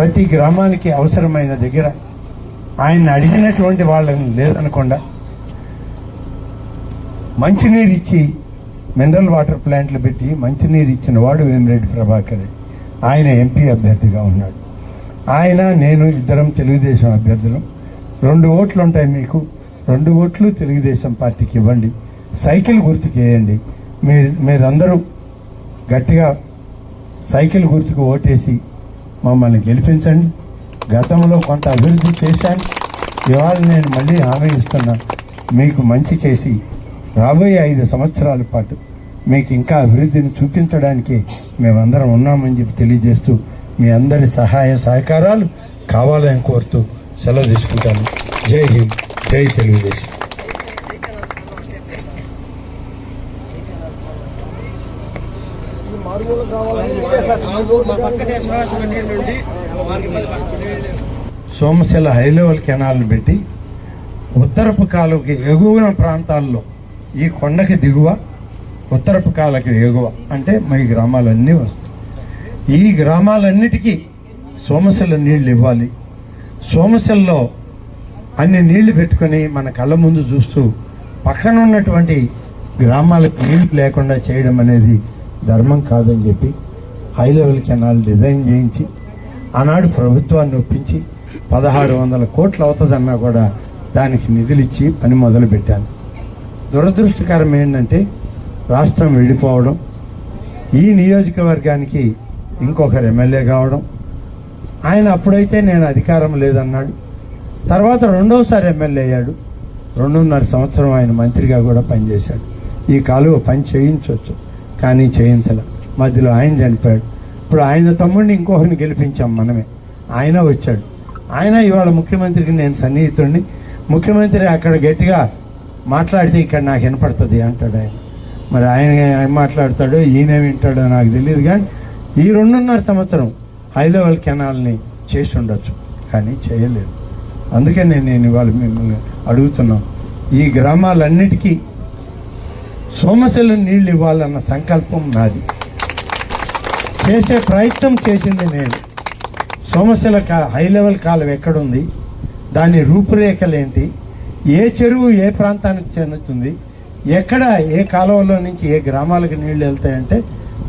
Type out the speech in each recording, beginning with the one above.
ప్రతి గ్రామానికి అవసరమైన దగ్గర ఆయన అడిగినటువంటి వాళ్ళని లేదనకుండా మంచినీరు ఇచ్చి మినరల్ వాటర్ ప్లాంట్లు పెట్టి మంచినీరు ఇచ్చిన వాడు వేమిరెడ్డి ప్రభాకర్ రెడ్డి. ఆయన ఎంపీ అభ్యర్థిగా ఉన్నాడు. ఆయన నేను ఇద్దరం తెలుగుదేశం అభ్యర్థులం. రెండు ఓట్లు ఉంటాయి మీకు. రెండు ఓట్లు తెలుగుదేశం పార్టీకి ఇవ్వండి. సైకిల్ గుర్తుకేయండి మీరు మీరందరూ గట్టిగా సైకిల్ గుర్తుకు ఓటేసి మమ్మల్ని గెలిపించండి. గతంలో కొంత అభివృద్ధి చేశాను. ఇవాళ నేను మళ్ళీ హామీ ఇస్తున్నా. మీకు మంచి చేసి రాబోయే ఐదు సంవత్సరాల పాటు మీకు ఇంకా అభివృద్ధిని చూపించడానికి మేమందరం ఉన్నామని చెప్పి తెలియజేస్తూ మీ అందరి సహాయ సహకారాలు కావాలని కోరుతూ సెలవు తీసుకుంటాను. జై హింద్. జై తెలుగుదేశం. సోమశిల హై లెవెల్ కెనాల్ని పెట్టి ఉత్తరపు కాలువకి ఎగువన ప్రాంతాల్లో ఈ కొండకి దిగువ ఉత్తరపు కాలకి ఎగువ అంటే మా ఈ గ్రామాలన్నీ వస్తాయి ఈ గ్రామాలన్నిటికీ సోమశిల నీళ్ళు ఇవ్వాలి సోమశిలలో అన్ని నీళ్ళు పెట్టుకొని మన కళ్ళ ముందు చూస్తూ పక్కన ఉన్నటువంటి గ్రామాలకు నీళ్ళు లేకుండా చేయడం అనేది ధర్మం కాదని చెప్పి హై లెవెల్ కెనాల్ డిజైన్ చేయించి ఆనాడు ప్రభుత్వాన్ని ఒప్పించి పదహారు వందల కోట్లు అవుతుందన్నా కూడా దానికి నిధులు ఇచ్చి పని మొదలుపెట్టాను. దురదృష్టకరం ఏంటంటే రాష్ట్రం విడిపోవడం ఈ నియోజకవర్గానికి ఇంకొకరు ఎమ్మెల్యే కావడం. ఆయన అప్పుడైతే నేను అధికారం లేదన్నాడు. తర్వాత రెండోసారి ఎమ్మెల్యే అయ్యాడు. రెండున్నర సంవత్సరం ఆయన మంత్రిగా కూడా పనిచేశాడు. ఈ కాలువ పని చేయించవచ్చు కానీ చేయించలే. మధ్యలో ఆయన చనిపోయాడు. ఇప్పుడు ఆయన తమ్ముడిని ఇంకొకరిని గెలిపించాం మనమే. ఆయన వచ్చాడు. ఆయన ఇవాళ ముఖ్యమంత్రికి నేను సన్నిహితుడిని ముఖ్యమంత్రి అక్కడ గట్టిగా మాట్లాడితే ఇక్కడ నాకు వినపడుతుంది అంటాడు ఆయన. మరి ఆయన ఏం మాట్లాడతాడో ఈయన వింటాడో నాకు తెలియదు కానీ ఈ రెండున్నర సంవత్సరం హై లెవెల్ కెనాల్ని చేసి ఉండొచ్చు కానీ చేయలేదు. అందుకే నేను నేను ఇవాళ మిమ్మల్ని అడుగుతున్నాం ఈ గ్రామాలన్నిటికీ సోమశిల నీళ్ళు ఇవ్వాలన్న సంకల్పం నాది. చేసే ప్రయత్నం చేసింది నేను. సోమశిల కా హై లెవెల్ కాలం ఎక్కడుంది? దాని రూపురేఖలేంటి ఏ చెరువు ఏ ప్రాంతానికి చెందుతుంది? ఎక్కడ ఏ కాలువలో నుంచి ఏ గ్రామాలకు నీళ్ళు వెళ్తాయంటే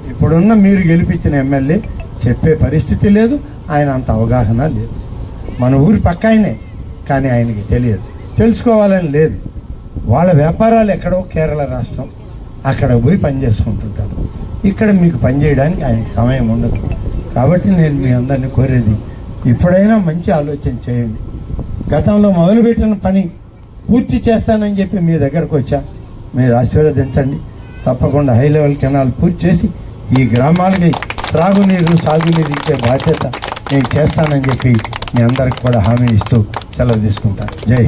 ఇప్పుడున్న మీరు గెలిపించిన ఎమ్మెల్యే చెప్పే పరిస్థితి లేదు ఆయన అంత అవగాహన లేదు. మన ఊరి పక్క ఆయనే కానీ ఆయనకి తెలియదు. తెలుసుకోవాలని లేదు. వాళ్ళ వ్యాపారాలు ఎక్కడో కేరళ రాష్ట్రం. అక్కడ పోయి పని చేసుకుంటుంటారు. ఇక్కడ మీకు పని చేయడానికి ఆయనకి సమయం ఉండదు. కాబట్టి నేను మీ అందరిని కోరేది ఇప్పుడైనా మంచి ఆలోచన చేయండి. గతంలో మొదలుపెట్టిన పని పూర్తి చేస్తానని చెప్పి మీ దగ్గరకు వచ్చా. మీరు ఆశీర్వదించండి. తప్పకుండా హై లెవెల్ కెనాల్ పూర్తి చేసి ఈ గ్రామాలకి త్రాగునీరు సాగునీరు ఇచ్చే బాధ్యత నేను చేస్తానని చెప్పి మీ అందరికి కూడా హామీ ఇస్తూ సెలవు తీసుకుంటాను. జై